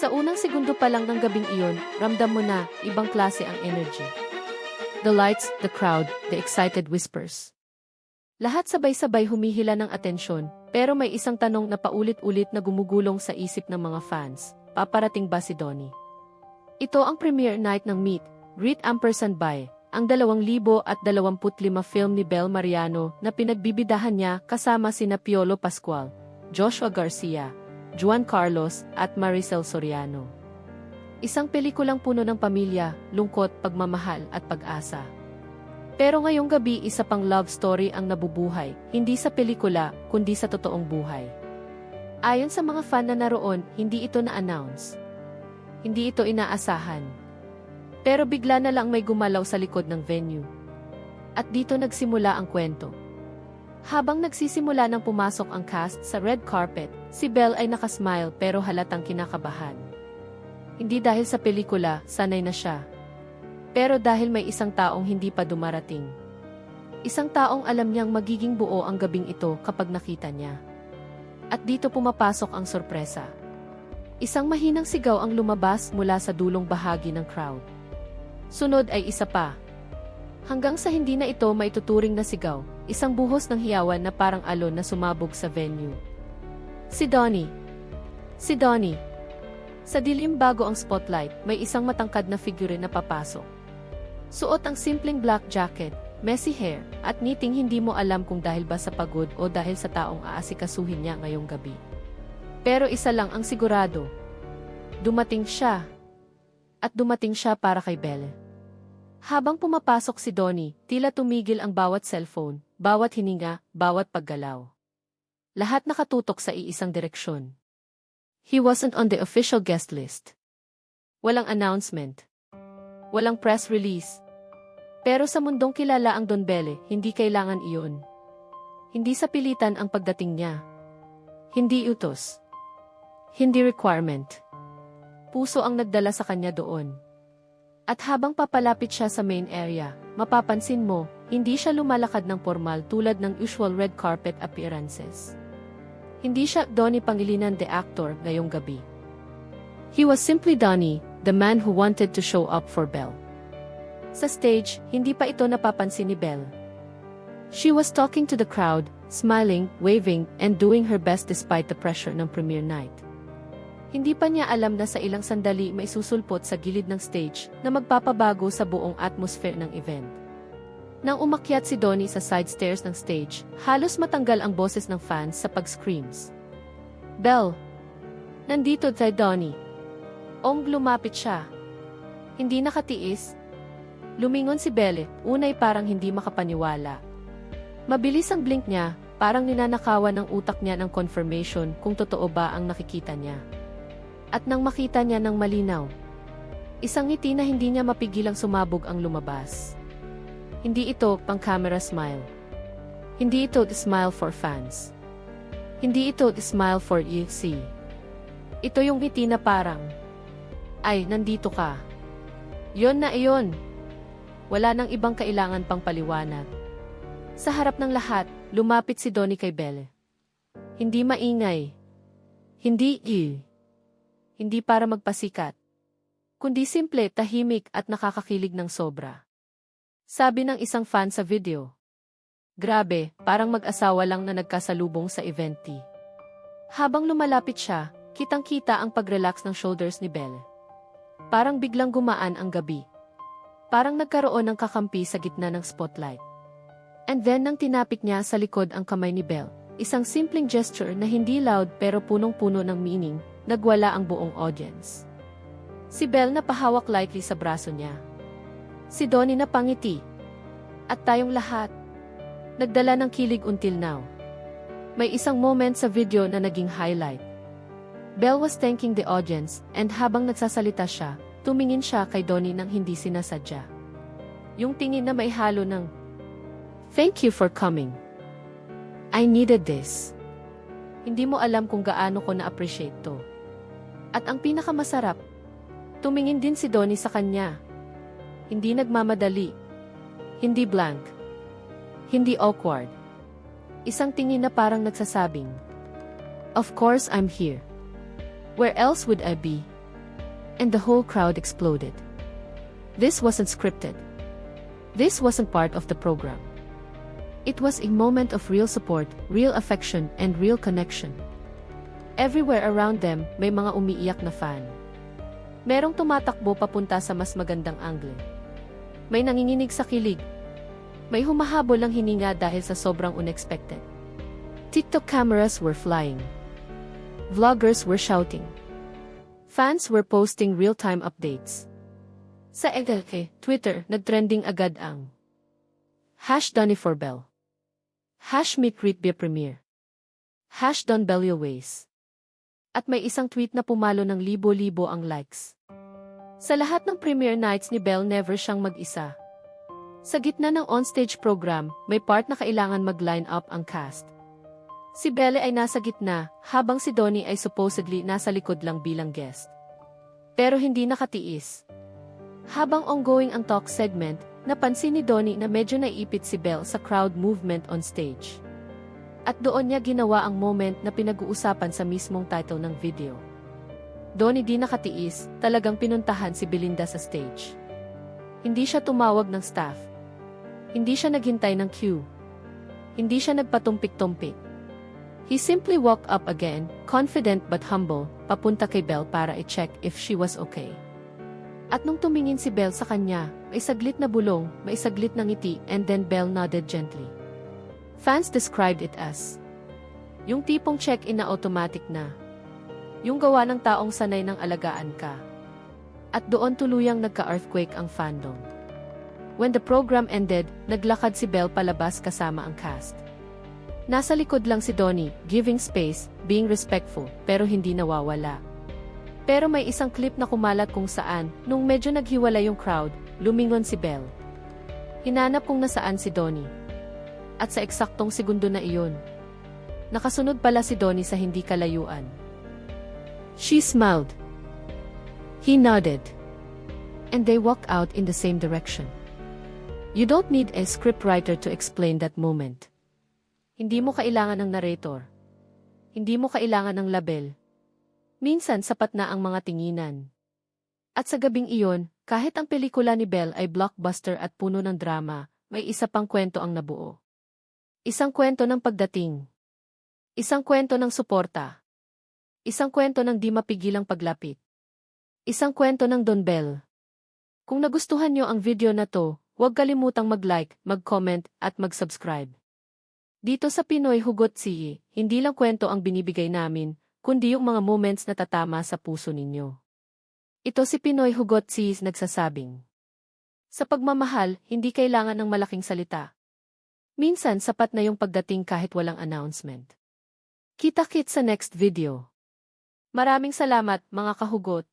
Sa unang segundo pa lang ng gabing iyon, ramdam mo na, ibang klase ang energy. The lights, the crowd, the excited whispers. Lahat sabay-sabay humihila ng atensyon, pero may isang tanong na paulit-ulit na gumugulong sa isip ng mga fans. Paparating ba si Donnie? Ito ang premiere night ng Meet, Greet Ampersand by, ang 2025 film ni Bel Mariano na pinagbibidahan niya kasama sina Piolo Pascual, Joshua Garcia, Juan Carlos at Maricel Soriano. Isang pelikulang puno ng pamilya, lungkot, pagmamahal at pag-asa. Pero ngayong gabi isa pang love story ang nabubuhay, hindi sa pelikula, kundi sa totoong buhay. Ayon sa mga fan na naroon, hindi ito na-announce. Hindi ito inaasahan. Pero bigla na lang may gumalaw sa likod ng venue. At dito nagsimula ang kwento. Habang nagsisimula ng pumasok ang cast sa red carpet, si Belle ay nakasmile pero halatang kinakabahan. Hindi dahil sa pelikula, sanay na siya. Pero dahil may isang taong hindi pa dumarating. Isang taong alam niyang magiging buo ang gabing ito kapag nakita niya. At dito pumapasok ang sorpresa. Isang mahinang sigaw ang lumabas mula sa dulong bahagi ng crowd. Sunod ay isa pa. Hanggang sa hindi na ito maituturing na sigaw, isang buhos ng hiyawan na parang alon na sumabog sa venue. Si Donnie. Si Donnie. Sa dilim bago ang spotlight, may isang matangkad na figure na papasok. Suot ang simpleng black jacket, messy hair, at knitting hindi mo alam kung dahil ba sa pagod o dahil sa taong aasikasuhin niya ngayong gabi. Pero isa lang ang sigurado. Dumating siya. At dumating siya para kay Belle. Habang pumapasok si Donnie, tila tumigil ang bawat cellphone, bawat hininga, bawat paggalaw. Lahat nakatutok sa iisang direksyon. He wasn't on the official guest list. Walang announcement. Walang press release. Pero sa mundong kilala ang Don Belle, hindi kailangan iyon. Hindi sa pilitan ang pagdating niya. Hindi utos. Hindi requirement. Puso ang nagdala sa kanya doon. At habang papalapit siya sa main area, mapapansin mo, hindi siya lumalakad ng formal tulad ng usual red carpet appearances. Hindi siya Donnie Pangilinan the actor ngayong gabi. He was simply Donnie, the man who wanted to show up for Belle. Sa stage, hindi pa ito napapansin ni Belle. She was talking to the crowd, smiling, waving, and doing her best despite the pressure ng premiere night. Hindi pa niya alam na sa ilang sandali may susulpot sa gilid ng stage na magpapabago sa buong atmosphere ng event. Nang umakyat si Donnie sa side stairs ng stage, halos matanggal ang boses ng fans sa pag-screams. Belle! Nandito tayo Donnie. Ong lumapit siya. Hindi nakatiis. Lumingon si Belle, unay parang hindi makapaniwala. Mabilis ang blink niya, parang ninanakawan ng utak niya ng confirmation kung totoo ba ang nakikita niya. At nang makita niya ng malinaw, isang ngiti na hindi niya mapigilang sumabog ang lumabas. Hindi ito pang-camera smile. Hindi ito smile for fans. Hindi ito smile for you see. Ito yung ngiti na parang, ay, nandito ka. Yon na iyon. Wala nang ibang kailangan pang paliwanag. Sa harap ng lahat, lumapit si Donnie kay Belle. Hindi maingay. Hindi i. Hindi para magpasikat. Kundi simple, tahimik at nakakakilig ng sobra. Sabi ng isang fan sa video. Grabe, parang mag-asawa lang na nagkasalubong sa event tea. Habang lumalapit siya, kitang-kita ang pag-relax ng shoulders ni Belle. Parang biglang gumaan ang gabi. Parang nagkaroon ng kakampi sa gitna ng spotlight. And then nang tinapik niya sa likod ang kamay ni Belle, isang simpleng gesture na hindi loud pero punong-puno ng meaning, nagwala ang buong audience. Si Belle napahawak lightly sa braso niya. Si Donnie na pangiti. At tayong lahat. Nagdala ng kilig until now. May isang moment sa video na naging highlight. Belle was thanking the audience, and habang nagsasalita siya, tumingin siya kay Donnie nang hindi sinasadya. Yung tingin na may halo ng, Thank you for coming. I needed this. Hindi mo alam kung gaano ko na-appreciate to. At ang pinakamasarap, tumingin din si Donnie sa kanya. Hindi nagmamadali. Hindi blank. Hindi awkward. Isang tingin na parang nagsasabing, Of course I'm here. Where else would I be? and the whole crowd exploded. This wasn't scripted. This wasn't part of the program. It was a moment of real support, real affection, and real connection. Everywhere around them, may mga umiiyak na fan. Merong tumatakbo papunta sa mas magandang angle. May nanginginig sa kilig. May humahabol ang hininga dahil sa sobrang unexpected. TikTok cameras were flying. Vloggers were shouting. Fans were posting real-time updates. Sa EGLK, Twitter, nagtrending agad ang Hash Donny for. Hash Be Premiere. Hash Don Ways. At may isang tweet na pumalo ng libo-libo ang likes. Sa lahat ng premiere nights ni Bell never siyang mag-isa. Sa gitna ng onstage program, may part na kailangan mag-line up ang cast. Si Belle ay nasa gitna, habang si Donnie ay supposedly nasa likod lang bilang guest. Pero hindi nakatiis. Habang ongoing ang talk segment, napansin ni Donnie na medyo naipit si Belle sa crowd movement on stage. At doon niya ginawa ang moment na pinag-uusapan sa mismong title ng video. Donnie di nakatiis, talagang pinuntahan si Belinda sa stage. Hindi siya tumawag ng staff. Hindi siya naghintay ng cue. Hindi siya nagpatumpik-tumpik. He simply walked up again, confident but humble, papunta kay Belle para i-check if she was okay. At nung tumingin si Belle sa kanya, may saglit na bulong, may saglit na ngiti, and then Belle nodded gently. Fans described it as yung tipong check-in na automatic na. Yung gawa ng taong sanay ng alagaan ka. At doon tuluyang nagka-earthquake ang fandom. When the program ended, naglakad si Belle palabas kasama ang cast. Nasa likod lang si Donnie, giving space, being respectful, pero hindi nawawala. Pero may isang clip na kumalat kung saan, nung medyo naghiwala yung crowd, lumingon si Belle. Hinanap kung nasaan si Donnie. At sa eksaktong segundo na iyon, nakasunod pala si Donnie sa hindi kalayuan. She smiled. He nodded. And they walked out in the same direction. You don't need a scriptwriter to explain that moment. Hindi mo kailangan ng narrator. Hindi mo kailangan ng label. Minsan sapat na ang mga tinginan. At sa gabing iyon, kahit ang pelikula ni Belle ay blockbuster at puno ng drama, may isa pang kwento ang nabuo. Isang kwento ng pagdating. Isang kwento ng suporta. Isang kwento ng di mapigilang paglapit. Isang kwento ng Don Bell. Kung nagustuhan nyo ang video na to, huwag kalimutang mag-like, mag-comment, at mag-subscribe. Dito sa Pinoy Hugot Siye, hindi lang kwento ang binibigay namin, kundi yung mga moments na tatama sa puso ninyo. Ito si Pinoy Hugot Siye nagsasabing. Sa pagmamahal, hindi kailangan ng malaking salita. Minsan sapat na yung pagdating kahit walang announcement. Kita-kit sa next video. Maraming salamat mga kahugot.